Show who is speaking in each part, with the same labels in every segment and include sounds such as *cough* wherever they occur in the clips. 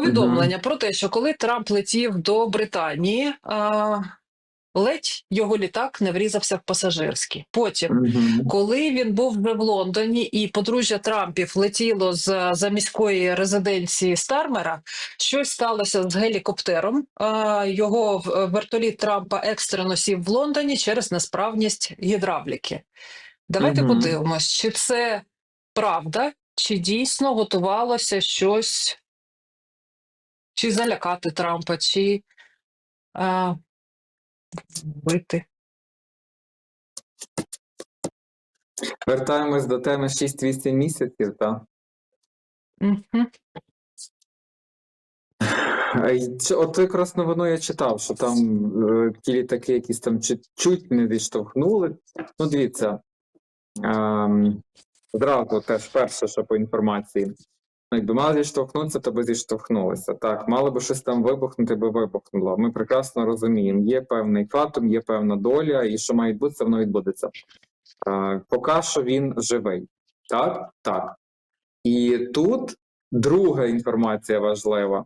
Speaker 1: повідомлення про те, що коли Трамп летів до Британії, а, ледь його літак не врізався в пасажирський. Потім, коли він був вже в Лондоні, і подружжя Трампів летіло з за міської резиденції Стармера, щось сталося з гелікоптером. А, Його вертоліт Трампа екстрено сів в Лондоні через несправність гідравліки. Давайте
Speaker 2: Мгм.
Speaker 1: подивимось, чи це правда, чи дійсно готувалося щось, чи залякати Трампа, чи а, вбити.
Speaker 2: Вертаємось до теми 6-8 місяців, так? От якраз новину я читав, що там е, ті літаки якісь там чуть, чуть не відштовхнули. Ну, дивіться, ем, зразу теж перше, що по інформації. Якби мали зіштовхнутися, то би зіштовхнулися. Так, мало би щось там вибухнути, би вибухнуло. Ми прекрасно розуміємо, є певний фатум, є певна доля, і що має відбутися, воно відбудеться. Е, поки що він живий. Так? Так. І тут друга інформація важлива.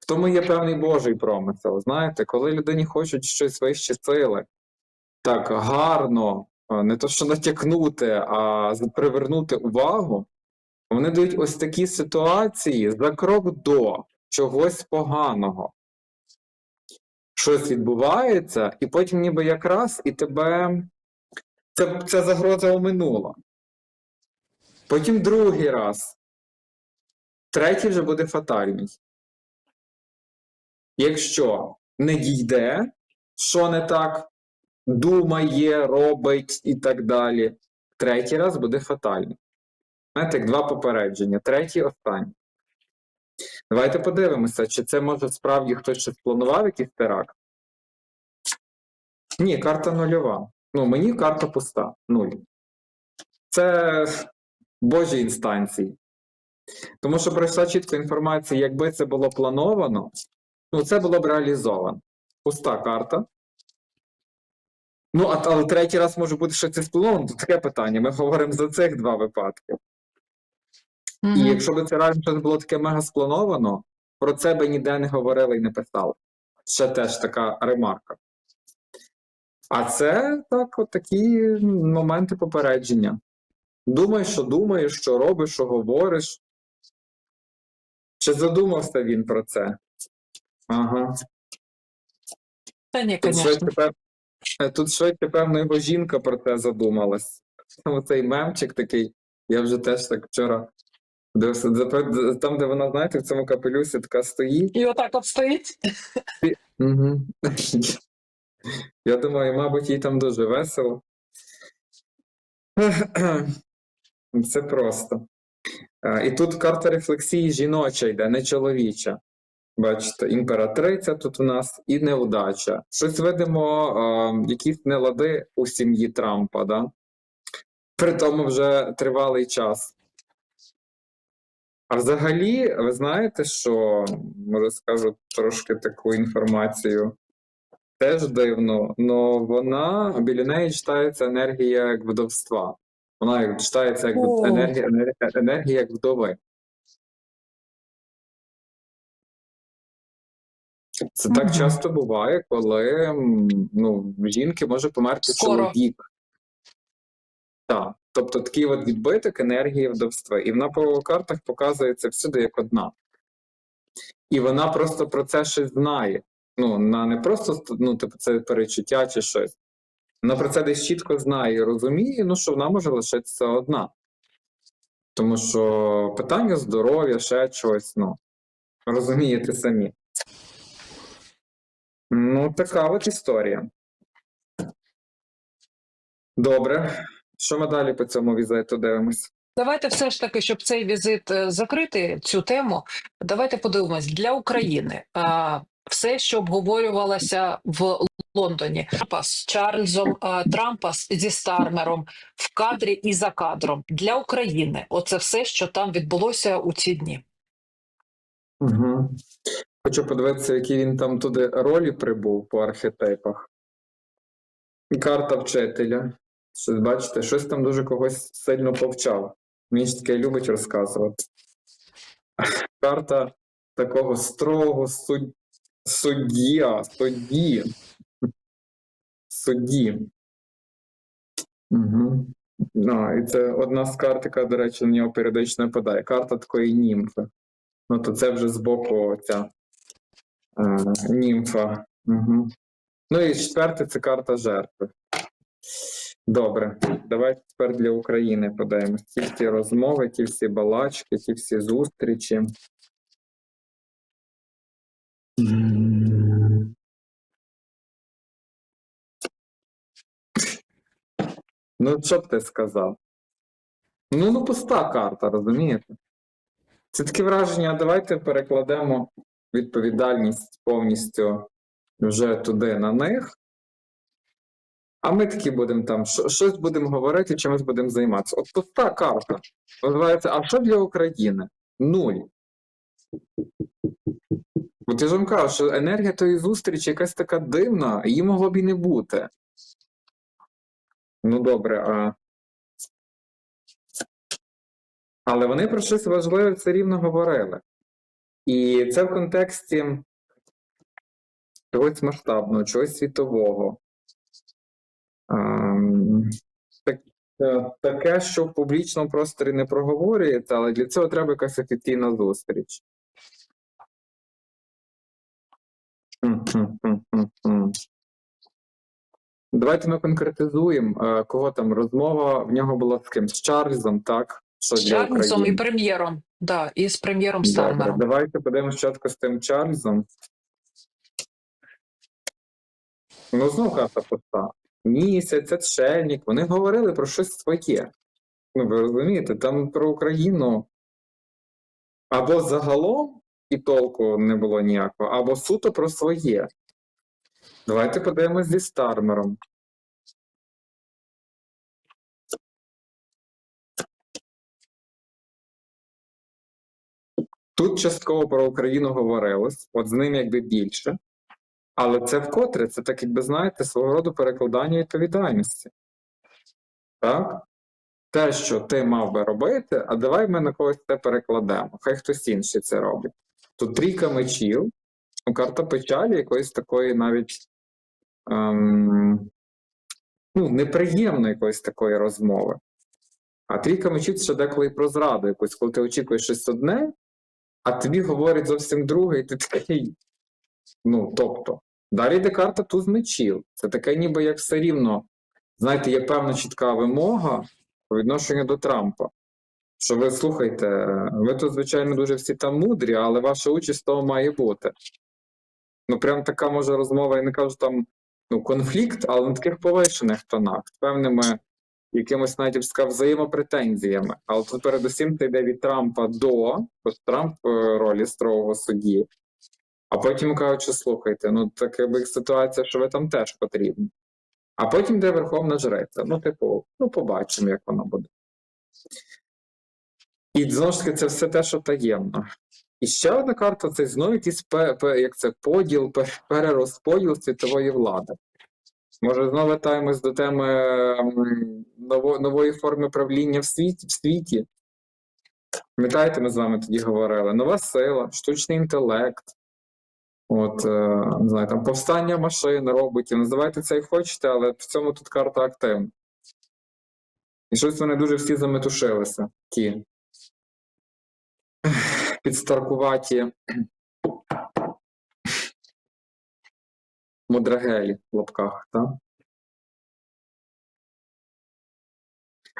Speaker 2: В тому є певний Божий промисел. Знаєте, коли людині хочуть щось вище сили, так гарно, не то що натякнути, а привернути увагу, вони дають ось такі ситуації за крок до чогось поганого. Щось відбувається, і потім ніби якраз і тебе це, це загроза оминула. Потім другий раз. Третій вже буде фатальний. Якщо не дійде, що не так, думає, робить і так далі, третій раз буде фатальний. Знаєте, як два попередження, третій останній. Давайте подивимося, чи це може справді хтось щось планував якийсь теракт? Ні, карта нульова. Ну, мені карта пуста. Нуль. Це Божі інстанції. Тому що пройшла чітко інформація, якби це було плановано, ну це було б реалізовано. Пуста карта. Ну, а, але третій раз може бути, що це сплановано, то таке питання. Ми говоримо за цих два випадки. І якщо б це реально щось було таке мега сплановано, про це би ніде не говорили і не писали. Ще теж така ремарка. А це так, от такі моменти попередження. Думай, що думаєш, що робиш, що говориш. Чи задумався він про це? Ага.
Speaker 1: Та ні,
Speaker 2: Тут швидше, пев... е, Тут швидше, певно, його жінка про це задумалась. Оцей мемчик такий, я вже теж так вчора там, де вона, знаєте, в цьому капелюсі така стоїть.
Speaker 1: І отак от стоїть.
Speaker 2: Угу. Я думаю, мабуть, їй там дуже весело. *clears throat* Це просто. І тут карта рефлексії жіноча йде, не чоловіча. Бачите, імператриця тут у нас і неудача. Щось видимо, якісь нелади у сім'ї Трампа, да? При тому вже тривалий час. А взагалі, ви знаєте, що може скажу трошки таку інформацію. Теж дивно, але вона біля неї читається енергія як вдовства. Вона читається як
Speaker 1: О.
Speaker 2: енергія, енергія, енергія як вдови. Це так
Speaker 1: Мгм.
Speaker 2: часто буває, коли ну, жінки може померти
Speaker 1: Скоро.
Speaker 2: чоловік. Так. Тобто такий от відбиток енергії вдовства. І вона по картах показується всюди як одна. І вона просто про це щось знає. Ну, вона не просто ну, типу, це перечуття чи щось. Вона про це десь чітко знає і розуміє, ну, що вона може лишитися одна. Тому що питання здоров'я, ще чогось, ну, розумієте самі. Ну, така от історія. Добре. Що ми далі по цьому візиту дивимось?
Speaker 1: Давайте все ж таки, щоб цей візит е, закрити цю тему. Давайте подивимось для України. Все, що обговорювалося в Лондоні, з Чарльзом, Трампа зі Стармером в кадрі і за кадром для України. Оце все, що там відбулося у ці дні.
Speaker 2: Угу. Хочу подивитися, які він там туди ролі прибув по архетипах. Карта вчителя. Щось, бачите, щось там дуже когось сильно повчав. Він ж таке любить розказувати. Карта такого строгого суд... суддя, судді. Судді. Угу. А, і це одна з карт, яка, до речі, на нього періодично випадає. Карта такої німфи. Ну, то це вже збоку ця е, німфа. Угу. Ну і четверте це карта жертви. Добре, давайте тепер для України подаємо. Ті всі розмови, ті всі балачки, ті всі зустрічі. Ну, що б ти сказав? Ну, ну, пуста карта, розумієте? Це таке враження, давайте перекладемо відповідальність повністю вже туди на них. А ми такі будемо там, що- щось будемо говорити, чимось будемо займатися. От пуста карта. Називається, а що для України? Нуль. От я ж вам кажу, що енергія тої зустрічі якась така дивна, її могло б і не бути. Ну добре, а. Але вони про щось важливе все рівно говорили. І це в контексті чогось масштабного, чогось світового. Ем, так, е, таке, що в публічному просторі не проговорюється, але для цього треба якась офіційна зустріч. Давайте ми конкретизуємо, е, кого там розмова в нього була з ким? З Чарльзом, так? Що
Speaker 1: З Чарльзом і прем'єром. Да, і з прем'єром Стармером.
Speaker 2: давайте подивимося спочатку з тим Чарльзом. Ну, знову карта поста. Місяць, отшельник, вони говорили про щось своє. Ну, ви розумієте, там про Україну або загалом і толку не було ніякого, або суто про своє. Давайте подивимось зі Стармером. Тут частково про Україну говорилось, от з ним якби більше. Але це вкотре, це так, якби знаєте, свого роду перекладання відповідальності. Так? Те, що ти мав би робити, а давай ми на когось це перекладемо. Хай хтось інший це робить. Тут трійка мечів, ну, карта печалі якоїсь такої навіть ем, ну, неприємної якоїсь такої розмови. А трійка мечів це ще деколи про зраду якусь, коли ти очікуєш щось одне, а тобі говорять зовсім друге, і ти такий. Ну, тобто, далі йде карта туз мечів. Це таке, ніби як все рівно. Знаєте, є певна чітка вимога по відношенню до Трампа. Що ви слухайте, ви тут, звичайно, дуже всі там мудрі, але ваша участь тому має бути. Ну, прям така може розмова, я не кажу там ну, конфлікт, але на таких повишених тонах, з певними якимось навіть взаємопретензіями. Але тут передусім це йде від Трампа до, ось Трамп е, ролі строгого судді. А потім кажуть, що слухайте, ну так якби ситуація, що ви там теж потрібні. А потім йде Верховна Жреця. Ну, типу, ну побачимо, як воно буде. І знову ж таки, це все те, що таємно. І ще одна карта це знову якийсь як це, поділ, перерозподіл світової влади. Може, знову вертаємось до теми м, нової форми правління в світі, в світі. Пам'ятаєте, ми з вами тоді говорили: нова сила, штучний інтелект, от, е, не знаю, там повстання машин, роботів. Називайте це як хочете, але в цьому тут карта активна. І щось вони дуже всі заметушилися, ті підстаркуваті мудрагелі в лапках, так?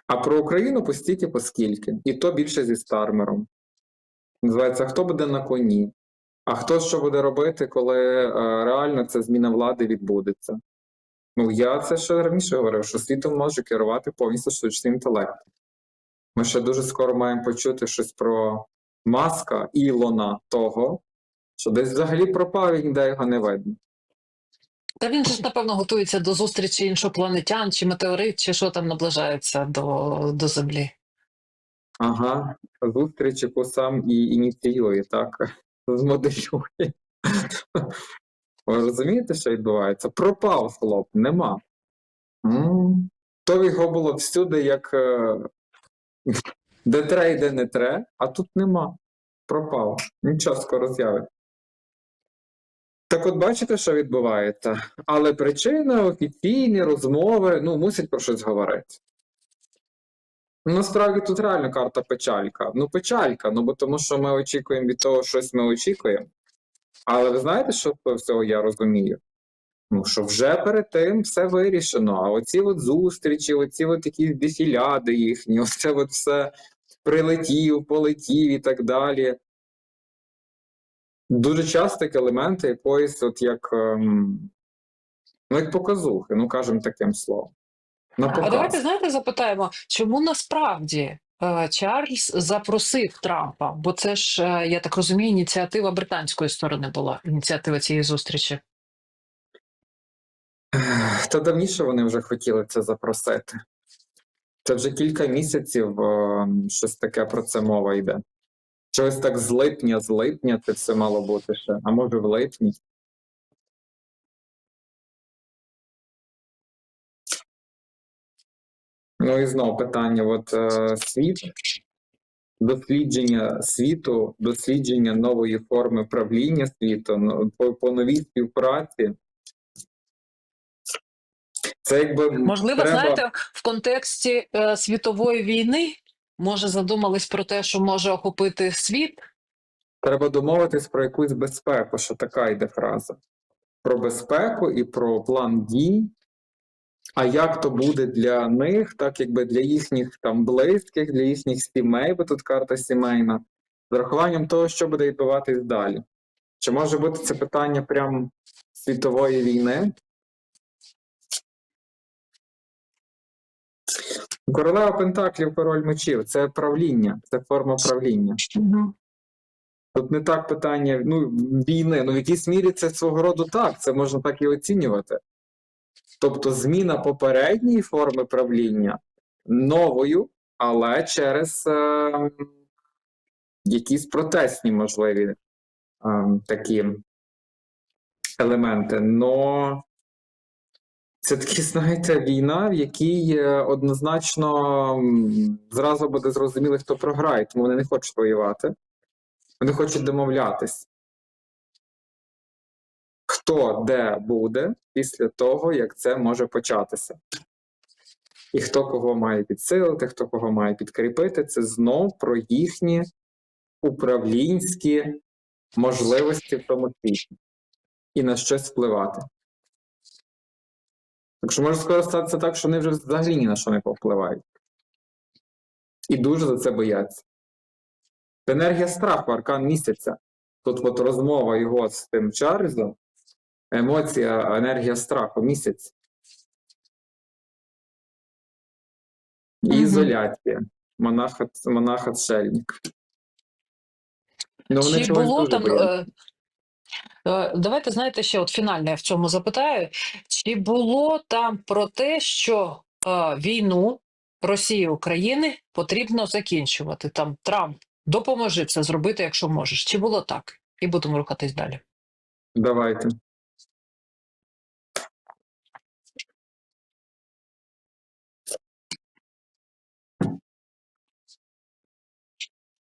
Speaker 2: А про Україну постільки поскільки. І то більше зі стармером. Називається Хто буде на коні? А хто що буде робити, коли е, реально ця зміна влади відбудеться? Ну, я це ще раніше говорив, що світом може керувати повністю штучний інтелект. Ми ще дуже скоро маємо почути щось про маска Ілона того, що десь взагалі пропав і ніде його не видно.
Speaker 1: Та він ж, напевно, готується до зустрічі іншопланетян, чи метеорит, чи що там наближається до, до Землі.
Speaker 2: Ага, зустріч, яку сам і ініціює, так, змоделює. Ви розумієте, що відбувається? Пропав хлоп, нема. То його було всюди, як е, де тре і де не тре, а тут нема. пропав. Нічого скоро з'явиться. Так от бачите, що відбувається. Але причина, офіційні розмови, ну, мусять про щось говорити. Насправді тут реально карта печалька. Ну, печалька, ну бо тому що ми очікуємо від того, щось ми очікуємо. Але ви знаєте, що всього я розумію? Ну, що вже перед тим все вирішено. А оці от зустрічі, оці от якісь дефіляди їхні, *laughs* оце от все прилетів, полетів і так далі. Дуже часто як елементи якоїсь, от як, ем, ну, як показухи, ну кажемо таким словом. На
Speaker 1: А давайте знаєте, запитаємо, чому насправді е, Чарльз запросив Трампа? Бо це ж, е, я так розумію, ініціатива британської сторони була ініціатива цієї зустрічі.
Speaker 2: Та давніше вони вже хотіли це запросити. Це вже кілька місяців щось таке про це мова йде. Щось так з липня, з липня це все мало бути ще, а може в липні. Ну і знову питання: от е, світ, дослідження світу, дослідження нової форми правління світу, ну, по, по новій співпраці. Це якби
Speaker 1: Можливо,
Speaker 2: треба...
Speaker 1: знаєте, в контексті е, світової війни може задумались про те, що може охопити світ.
Speaker 2: Треба домовитись про якусь безпеку, що така йде фраза. Про безпеку і про план дій. А як то буде для них, так якби для їхніх там близьких, для їхніх сімей, бо тут карта сімейна, з рахуванням того, що буде відбуватись далі. Чи може бути це питання прям світової війни? Королева Пентаклів, король мечів це правління, це форма правління. Тут не так питання ну, війни. Ну, в якійсь мірі це свого роду так, це можна так і оцінювати. Тобто зміна попередньої форми правління новою, але через е, якісь протестні можливі е, такі елементи. Но це такі, *laughs* знаєте, війна, в якій е, однозначно зразу буде зрозуміло, хто програє, тому вони не хочуть воювати. Вони хочуть домовлятись. Хто де буде після того, як це може початися. І хто кого має підсилити, хто кого має підкріпити, це знов про їхні управлінські можливості в тому світі і на щось впливати. Так що може скоро статися так, що вони вже взагалі ні на що не повпливають. І дуже за це бояться. Енергія страху, аркан місяця. Тут от розмова його з тим Чарльзом, емоція, енергія страху, місяць. І ізоляція. Монах, монах отшельник. Ну, вони
Speaker 1: Чи
Speaker 2: чогось
Speaker 1: було
Speaker 2: дуже
Speaker 1: там.
Speaker 2: бояться.
Speaker 1: е, е, Давайте знаєте, ще от фінальне я в цьому запитаю. Чи було там про те, що е, війну Росії і України потрібно закінчувати? Там Трамп допоможи це зробити, якщо можеш. Чи було так? І будемо рухатись далі.
Speaker 2: Давайте.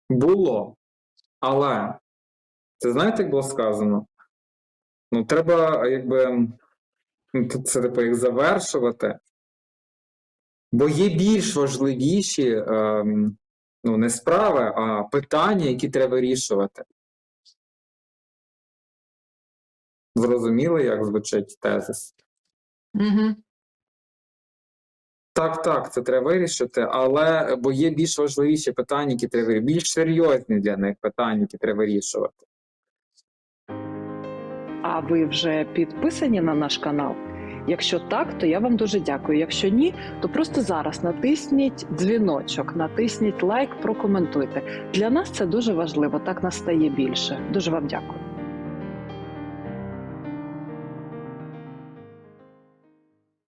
Speaker 2: Було. Але це знаєте, як було сказано? Ну, треба, якби, ну, це типу як завершувати. Бо є більш важливіші ем, ну, не справи, а питання, які треба вирішувати. Зрозуміли, як звучить тезис?
Speaker 1: Угу.
Speaker 2: Так, так, це треба вирішити, але бо є більш важливіші питання, які треба більш серйозні для них питання, які треба вирішувати.
Speaker 3: А ви вже підписані на наш канал? Якщо так, то я вам дуже дякую. Якщо ні, то просто зараз натисніть дзвіночок, натисніть лайк, прокоментуйте. Для нас це дуже важливо. Так нас стає більше. Дуже вам дякую.